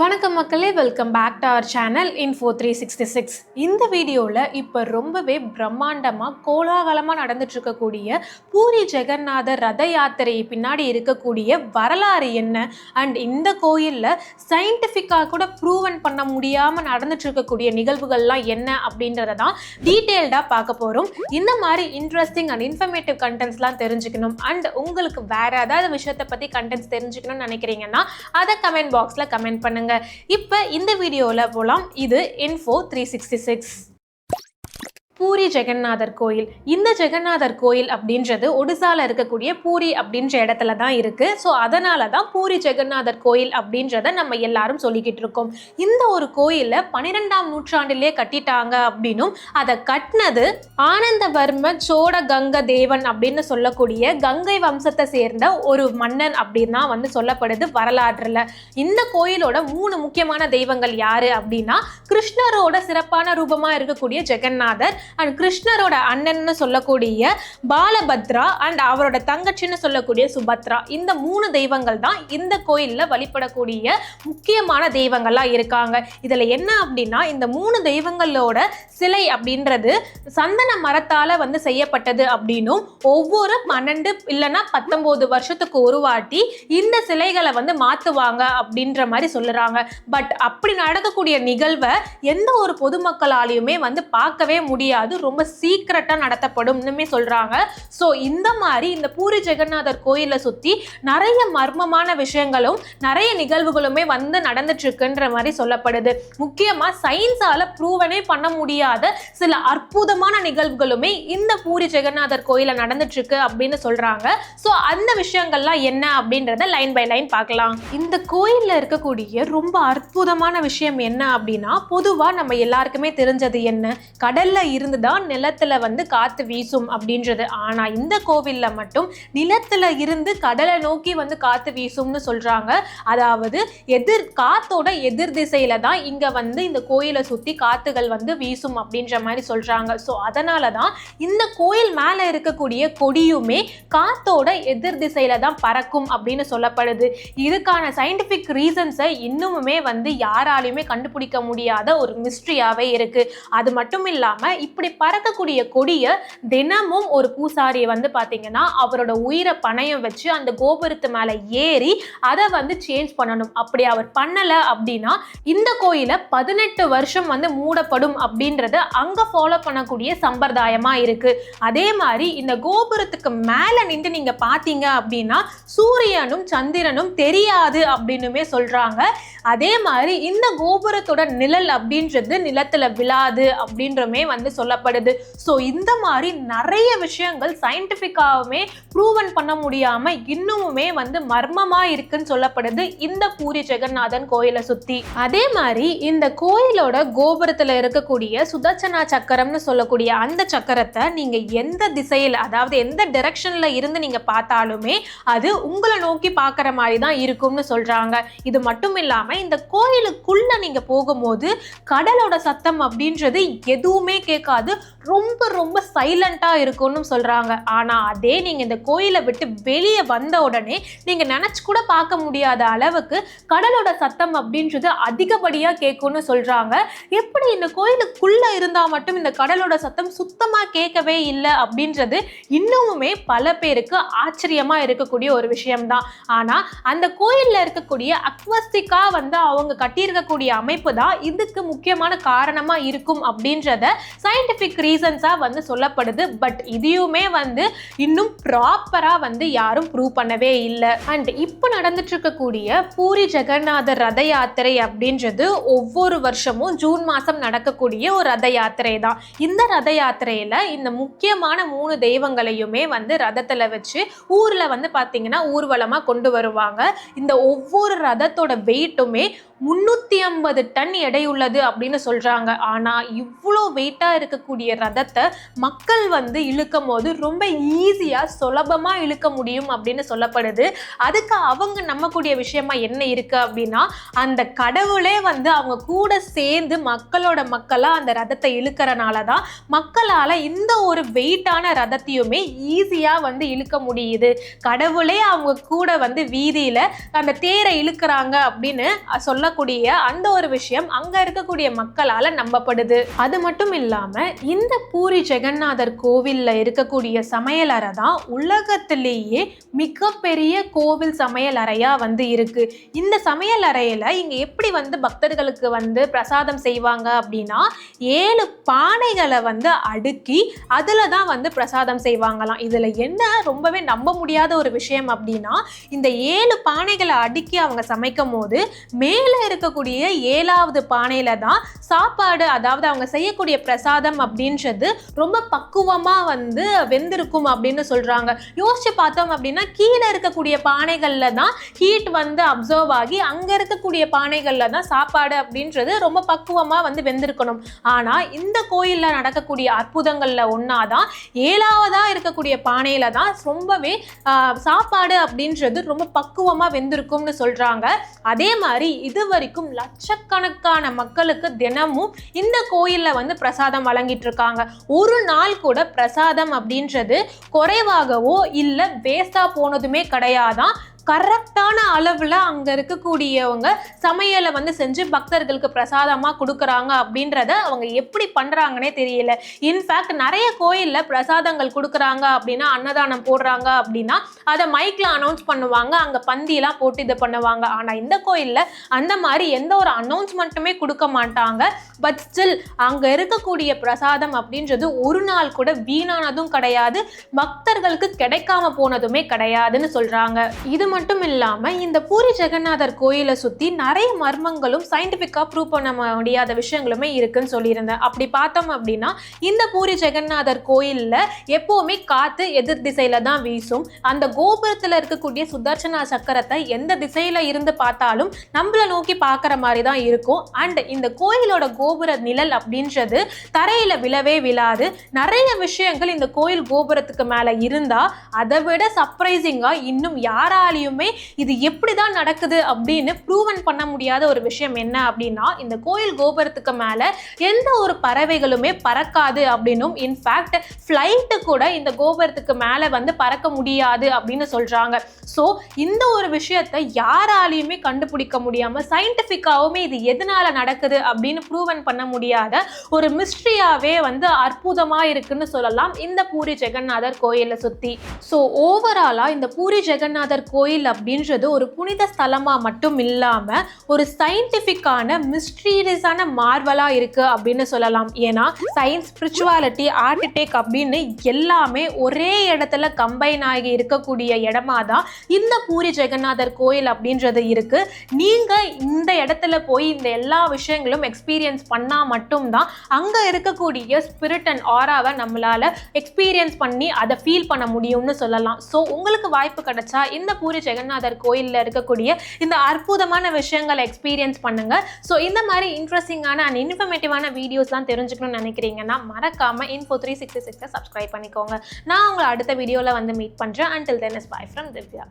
வணக்கம் மக்களே welcome back to our channel info three sixty six இந்த வீடியோவில் இப்போ ரொம்பவே பிரம்மாண்டமாக கோலாகலமாக நடந்துட்டு இருக்கக்கூடிய பூரி ஜெகநாதர் ரத யாத்திரை பின்னாடி இருக்கக்கூடிய வரலாறு என்ன? அண்ட் இந்த கோயிலில் சயின்டிஃபிக்காக கூட ப்ரூவன் பண்ண முடியாமல் நடந்துட்டு இருக்கக்கூடிய நிகழ்வுகள்லாம் என்ன அப்படின்றத தான் டீட்டெயில்டாக பார்க்க போகிறோம் இந்த மாதிரி இன்ட்ரெஸ்டிங் அண்ட் இன்ஃபர்மேட்டிவ் கண்டென்ட்ஸ்லாம் தெரிஞ்சுக்கணும். அண்ட் உங்களுக்கு வேறு ஏதாவது விஷயத்தை பற்றி கண்டென்ட்ஸ் தெரிஞ்சுக்கணும்னு நினைக்கிறீங்கன்னா அதை கமெண்ட் பாக்ஸில் கமெண்ட் பண்ணுங்க. இப்போ இந்த வீடியோவில் போகலாம் இது info three sixty six Puri ஜெகநாதர் கோயில். இந்த ஜெகநாதர் கோயில் அப்படின்றது ஒடிசால இருக்கக்கூடிய பூரி அப்படின்ற இடத்துல தான் இருக்கு. ஸோ அதனால தான் பூரி ஜெகநாதர் கோயில் அப்படின்றத நம்ம எல்லாரும் சொல்லிக்கிட்டு இருக்கோம். இந்த ஒரு கோயிலை பன்னிரெண்டாம் நூற்றாண்டிலே கட்டிட்டாங்க அப்படின்னும் அதை கட்டினது ஆனந்தவர்ம சோழ கங்க தேவன் அப்படின்னு சொல்லக்கூடிய கங்கை வம்சத்தை சேர்ந்த ஒரு மன்னன் அப்படின்னு தான் வந்து சொல்லப்படுது வரலாற்றில். இந்த கோயிலோட மூணு முக்கியமான தெய்வங்கள் யாரு அப்படின்னா கிருஷ்ணரோட சிறப்பான ரூபமாக இருக்கக்கூடிய ஜெகநாதர் அண்ட் கிருஷ்ணரோட அண்ணன்னு சொல்லக்கூடிய பாலபத்ரா அண்ட் அவரோட தங்கச்சின்னு சொல்லக்கூடிய சுபத்ரா. இந்த மூணு தெய்வங்கள் தான் இந்த கோயிலில் வழிபடக்கூடிய முக்கியமான தெய்வங்கள்லாம் இருக்காங்க. இதில் என்ன அப்படின்னா இந்த மூணு தெய்வங்களோட சிலை அப்படின்றது சந்தன மரத்தால் வந்து செய்யப்பட்டது அப்படின்னும் ஒவ்வொரு பன்னெண்டு இல்லைன்னா பத்தொம்போது வருஷத்துக்கு ஒரு வாட்டி இந்த சிலைகளை வந்து மாற்றுவாங்க அப்படின்ற மாதிரி சொல்லுறாங்க. பட் அப்படி நடக்கக்கூடிய நிகழ்வை எந்த ஒரு பொதுமக்களாலையுமே வந்து பார்க்கவே முடியாது. ரொம்ப சீக்கிரட்டா நடத்தப்படும்னுமே சொல்கிறாங்க ஸோ இந்த மாதிரி இந்த பூரி ஜெகநாதர் கோயிலை சுற்றி நிறைய மர்மமான விஷயங்களும் நிறைய நிகழ்வுகளுமே வந்து நடந்துட்டு இருக்குன்ற மாதிரி சொல்லப்படுது. முக்கியமாக சயின்ஸால் ப்ரூவனே பண்ண முடியாது. சில அற்புதமான நிகழ்வுகளுமே இந்த பூரி ஜெகநாதர் கோயிலில் நடந்துட்டு இருக்கு அப்படின்னு சொல்கிறாங்க ஸோ அந்த விஷயங்கள்லாம் என்ன அப்படின்றத லைன் பை லைன் பார்க்கலாம். இந்த கோயிலில் இருக்கக்கூடிய ரொம்ப அற்புதமான விஷயம் என்ன அப்படின்னா பொதுவாக நம்ம எல்லாருக்குமே தெரிஞ்சது என்ன? கடல்ல இருந்து தான் நிலத்துல வந்து காத்து வீசும் அப்படின்றது. ஆனா இந்த கோவில்ல மட்டும் நிலத்துல இருந்து கடலை நோக்கி வந்து காத்து வீசும்னு சொல்றாங்க. அதாவது எதிர் காத்தோட எதிர் திசையில தான் இங்க வந்து இந்த கோயிலை சுத்தி காத்துகள் வந்து வீசும் அப்படின்ற மாதிரி சொல்கிறாங்க ஸோ அதனால தான் இந்த கோயில் மேலே இருக்கக்கூடிய கொடியுமே காத்தோட எதிர் திசையில தான் பறக்கும் அப்படின்னு சொல்லப்படுது. இதுக்கான சயின்டிஃபிக் ரீசன்ஸை இன்னுமுமே வந்து யாராலையுமே கண்டுபிடிக்க முடியாத ஒரு மிஸ்ட்ரியாகவே இருக்குது அது மட்டும் இல்லாமல் இப்படி பறக்கக்கூடிய கொடியை தினமும் ஒரு பூசாரியை வந்து பார்த்தீங்கன்னா அவரோட உயிரை பணையம் வச்சு அந்த கோபுரத்து மேலே ஏறி அதை வந்து சேஞ்ச் பண்ணணும். அப்படி அவர் பண்ணலை அப்படின்னா இந்த கோயிலை பதினெட்டு வருஷம் வந்து மூடப்படும் அப்படின்றத அங்கே ஃபாலோ பண்ணக்கூடிய சம்பிரதாயமாக இருக்குது அதே மாதிரி இந்த கோபுரத்துக்கு மேலே நின்று நீங்கள் பார்த்தீங்க அப்படின்னா சூரியனும் சந்திரனும் தெரியாது அப்படின்னுமே சொல்கிறாங்க அதே மாதிரி இந்த கோபுரத்தோட நிழல் அப்படின்றது நிலத்தில் விழாது அப்படின்றமே வந்து சொல்லப்படுது. ஸோ இந்த மாதிரி நிறைய விஷயங்கள் சயின்டிஃபிக்காகவுமே ப்ரூவன் பண்ண முடியாமல் இன்னுமுமே வந்து மர்மமாக இருக்குன்னு சொல்லப்படுது இந்த பூரி ஜெகநாதன் கோயிலை சுற்றி அதே மாதிரி இந்த கோயிலோட கோபுரத்தில் இருக்கக்கூடிய சுதர்ச்சனா சக்கரம்னு சொல்லக்கூடிய அந்த சக்கரத்தை நீங்க எந்த திசையில் அதாவது எந்த டைரக்ஷன்ல இருந்து நீங்க பார்த்தாலுமே அது உங்களை நோக்கி பார்க்குற மாதிரி தான் இருக்கும்னு சொல்றாங்க. இது மட்டும் இல்லாம இந்த கோயிலுக்குள்ள நீங்க போகும்போது கடலோட சத்தம் அப்படின்றது எதுவுமே கேட்காது. ரொம்ப ரொம்ப சைலண்டா இருக்கும்னு சொல்றாங்க. ஆனா அதே நீங்க இந்த கோயிலை விட்டு வெளியே வந்த உடனே நீங்க நினைச்சு கூட பார்க்க முடியாத அளவுக்கு கடலோட சத்தம் அப்படின்றது அதிகப்படியா கேட்கும்னு சொல்றாங்க. எப்படி இந்த கோயிலுக்குள்ள இருந்தா மட்டும் இந்த கடலோட சத்தம் சுத்தமாக கேட்கவே இல்லை அப்படின்றது இன்னமுமே பல பேருக்கு ஆச்சரியமாக இருக்கக்கூடிய ஒரு விஷயம்தான். ஆனால் அந்த கோயிலில் இருக்கக்கூடிய அக்வஸ்டிக்கா வந்து அவங்க கட்டியிருக்கக்கூடிய அமைப்பு தான் இதுக்கு முக்கியமான காரணமாக இருக்கும் அப்படின்றத சயின்டிஃபிக் ரீசன்ஸாக வந்து சொல்லப்படுது. பட் இதையுமே வந்து இன்னும் ப்ராப்பராக வந்து யாரும் ப்ரூவ் பண்ணவே இல்லை. அண்ட் இப்போ நடந்துட்டு இருக்கக்கூடிய பூரி ஜெகநாதர் ரத யாத்திரை அப்படின்றது ஒவ்வொரு வருஷமும் ஜூன் மாதம் நடக்கக்கூடிய ஒரு ரத யாத்திரை தான். இந்த ரத யாத்திரையில இந்த முக்கியமான மூணு தெய்வங்களையுமே வந்து ரதத்துல வச்சு ஊர்ல வந்து பாத்தீங்கன்னா ஊர்வலமா கொண்டு வருவாங்க. இந்த ஒவ்வொரு ரதத்தோட வெயிட்டுமே முந்நூற்றி ஐம்பது டன் எடையுள்ளது அப்படின்னு சொல்கிறாங்க ஆனால் இவ்வளோ வெயிட்டாக இருக்கக்கூடிய ரதத்தை மக்கள் வந்து இழுக்கும் போது ரொம்ப ஈஸியாக சுலபமாக இழுக்க முடியும் அப்படின்னு சொல்லப்படுது. அதுக்கு அவங்க நம்பக்கூடிய விஷயமா என்ன இருக்குது அப்படின்னா அந்த கடவுளே வந்து அவங்க கூட சேர்ந்து மக்களோட மக்களாக அந்த ரதத்தை இழுக்கிறனால தான் மக்களால் இந்த ஒரு வெயிட்டான ரதத்தையுமே ஈஸியாக வந்து இழுக்க முடியுது. கடவுளே அவங்க கூட வந்து வீதியில் அந்த தேரை இழுக்கிறாங்க அப்படின்னு சொல்ல சொல்லக்கூடிய அந்த ஒரு விஷயம் அங்க இருக்கக்கூடிய மக்களால நம்பப்படுது. அது மட்டும் இல்லாம இந்த பூரி ஜெகநாதர் கோவில்ல இருக்கக்கூடிய சமையல் அறை தான் உலகத்திலேயே மிகப்பெரிய கோவில் சமையல் அறையா வந்து இருக்கு. இந்த சமையல் அறையில இங்க எப்படி வந்து பக்தர்களுக்கு வந்து பிரசாதம் செய்வாங்க அப்படின்னா ஏழு பானைகளை வந்து அடுக்கி அதுல தான் வந்து பிரசாதம் செய்வாங்களாம். இதுல என்ன ரொம்பவே நம்ப முடியாத ஒரு விஷயம் அப்படின்னா இந்த ஏழு பானைகளை அடுக்கி அவங்க சமைக்கும் போது மேலே இருக்கக்கூடிய ஏழாவது பானையில தான் சாப்பாடு அதாவது அவங்க செய்யக்கூடிய பிரசாதம் அப்படின்றது ரொம்ப பக்குவமா வந்து வெந்திருக்கும் அப்படின்னு சொல்றாங்க. யோசிச்சு பார்த்தோம் அப்படின்னா கீழே இருக்கக்கூடிய பானைகள்ல தான் ஹீட் வந்து அப்சர்வ் ஆகி அங்க இருக்கக்கூடிய பானைகள்ல தான் சாப்பாடு அப்படின்றது ரொம்ப பக்குவமா வந்து வெந்திருக்கணும். ஆனா இந்த கோயில்ல நடக்கக்கூடிய அற்புதங்கள்ல ஒன்னாதான் ஏழாவதா இருக்கக்கூடிய பானையில தான் ரொம்பவே சாப்பாடு அப்படின்றது ரொம்ப பக்குவமா வெந்திருக்கும்னு சொல்றாங்க. அதே மாதிரி இது வரைக்கும் லட்சக்கணக்கான மக்களுக்கு தினமும் இந்த கோயில்ல வந்து பிரசாதம் வழங்கிட்டு இருக்காங்க ஒரு நாள் கூட பிரசாதம் அப்படின்றது குறைவாகவோ இல்லை வேஸ்டா போனதுமே கிடையாதான் கரெக்டான அளவில் அங்கே இருக்கக்கூடியவங்க சமையலை வந்து செஞ்சு பக்தர்களுக்கு பிரசாதமாக கொடுக்குறாங்க அப்படின்றத அவங்க எப்படி பண்ணுறாங்கன்னே தெரியல. இன்ஃபேக்ட் நிறைய கோயிலில் பிரசாதங்கள் கொடுக்குறாங்க அப்படின்னா அன்னதானம் போடுறாங்க அப்படின்னா அதை மைக்கில் அனௌன்ஸ் பண்ணுவாங்க அங்கே பந்தியெல்லாம் போட்டு இது பண்ணுவாங்க. ஆனால் இந்த கோயிலில் அந்த மாதிரி எந்த ஒரு அனௌன்ஸ்மெண்ட்டுமே கொடுக்க மாட்டாங்க. பட் ஸ்டில் அங்கே இருக்கக்கூடிய பிரசாதம் அப்படின்றது ஒரு நாள் கூட வீணானதும் கிடையாது. பக்தர்களுக்கு கிடைக்காம போனதுமே கிடையாதுன்னு சொல்கிறாங்க இது மட்டும் இல்லாம இந்த பூரி ஜெகநாதர் கோயிலை சுத்தி நிறைய மர்மங்களும் சயின்டிஃபிக்காக ப்ரூவ் பண்ண முடியாத விஷயங்களுமே இருக்குன்னு சொல்லியிருந்தேன். அப்படி பார்த்தோம் அப்படின்னா இந்த பூரி ஜெகநாதர் கோயில்ல எப்போவுமே காத்து எதிர் திசையில் தான் வீசும். அந்த கோபுரத்துல இருக்கக்கூடிய சுதர்சனா சக்கரத்தை எந்த திசையில இருந்து பார்த்தாலும் நம்மள நோக்கி பார்க்குற மாதிரி தான் இருக்கும். அண்ட் இந்த கோயிலோட கோபுர நிழல் அப்படின்றது தரையில விழவே விழாது. நிறைய விஷயங்கள் இந்த கோயில் கோபுரத்துக்கு மேல இருந்தா அதை விட சர்ப்ரைசிங்கா இன்னும் யாராலையும் இது எப்படி தான் நடக்குது அப்படின்னு ப்ரூவன் பண்ண முடியாத ஒரு விஷயம் என்ன அப்படின்னா இந்த கோயில் கோபுரத்துக்கு மேல எந்த ஒரு பறவைகளுமே பறக்காது அப்படின்னும் இன்ஃபேக்ட் ஃப்ளைட்டு கூட இந்த கோபுரத்துக்கு மேல வந்து பறக்க முடியாது அப்படின்னு சொல்றாங்க. ஸோ இந்த ஒரு விஷயத்தை யாராலையுமே கண்டுபிடிக்க முடியாம சயின்டிஃபிக்காகவுமே இது எதனால நடக்குது அப்படின்னு ப்ரூவன் பண்ண முடியாத ஒரு மிஸ்ட்ரியாவே வந்து அற்புதமா இருக்குன்னு சொல்லலாம். இந்த பூரி ஜெகநாதர் கோயிலை சுத்தி. ஸோ ஓவராலா இந்த பூரி ஜெகநாதர் கோயில் அப்படின்றது ஒரு புனித ஸ்தலமாக மட்டும் இல்லாமல் ஒரு சயின்டிஃபிக்கான மிஸ்ட்ரீரியஸான மார்வலாக இருக்கு அப்படின்னு சொல்லலாம். ஏன்னா சயின்ஸ் ஸ்பிரிச்சுவாலிட்டி ஆர்டிடெக் அப்படின்னு எல்லாமே ஒரே இடத்துல கம்பைன் ஆகி இருக்கக்கூடிய இடமா தான் இந்த பூரி ஜெகநாதர் கோயில் அப்படின்றது இருக்குது நீங்கள் இந்த இடத்துல போய் இந்த எல்லா விஷயங்களும் எக்ஸ்பீரியன்ஸ் பண்ணால் மட்டும்தான் அங்கே இருக்கக்கூடிய ஸ்பிரிட் அண்ட் ஆராவை நம்மளால் எக்ஸ்பீரியன்ஸ் பண்ணி அதை ஃபீல் பண்ண முடியும்னு சொல்லலாம். ஸோ உங்களுக்கு வாய்ப்பு கிடைச்சா இந்த பூரி ஜெகநாதர் கோயிலில் இருக்கக்கூடிய இந்த அற்புதமான விஷயங்களை எக்ஸ்பீரியன்ஸ் பண்ணுங்க. ஸோ இந்த மாதிரி இன்ட்ரெஸ்டிங்கான அண்ட் இன்ஃபர்மேட்டிவான வீடியோஸ்லாம் தெரிஞ்சுக்கணும்னு நினைக்கிறீங்கன்னா மறக்காம இன்ஃபோ த்ரீ சிக்ஸ்டி சிக்ஸை சப்ஸ்கிரைப் பண்ணிக்கோங்க. நான் உங்களை அடுத்த வீடியோவில் வந்து மீட் பண்ணுறேன் until then is bye from Divya.